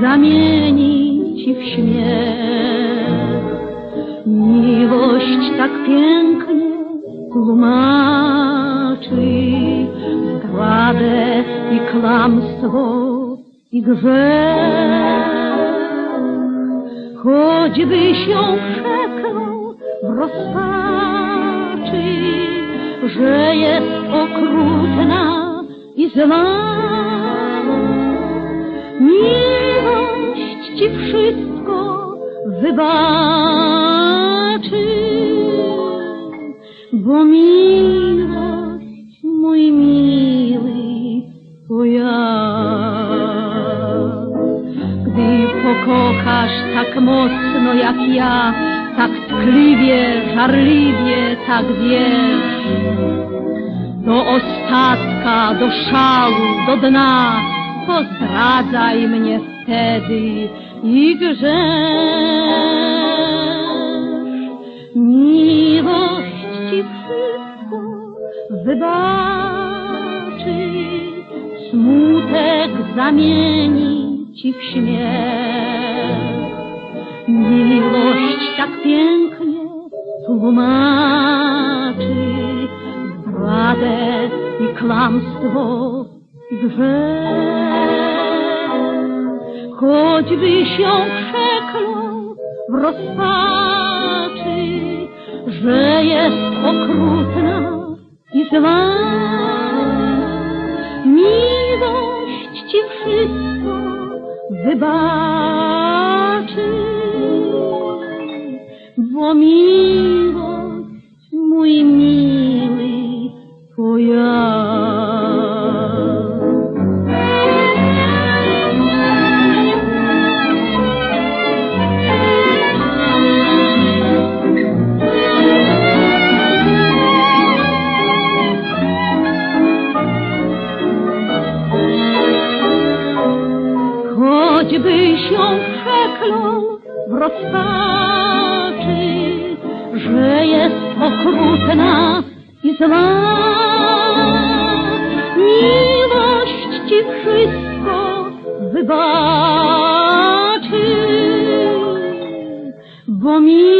zamieni ci w śmiech. Miłość tak pięknie tłumaczy zdradę i kłamstwo i grzech. Choćbyś ją przeklął w że jest okrutna i zła. Miłość ci wszystko wybaczy, bo miłość, mocno jak ja, tak tkliwie, żarliwie, tak wiesz, do ostatka, do szału, do dna, to zdradzaj mnie wtedy i grzesz. Miłość ci wszystko wybaczy, smutek zamieni ci w śmiech. Miłość tak pięknie tłumaczy zdradę i kłamstwo i grzech. Choćbyś ją przeklął w rozpaczy, że jest okrutna i zła. Miłość ci wszystko wybaczy, miłość, mój miły, to ja. Choćbyś ją przeklął w rozpaczy, że jest okrutna i zła. Miłość ci wszystko wybaczy, bo miłość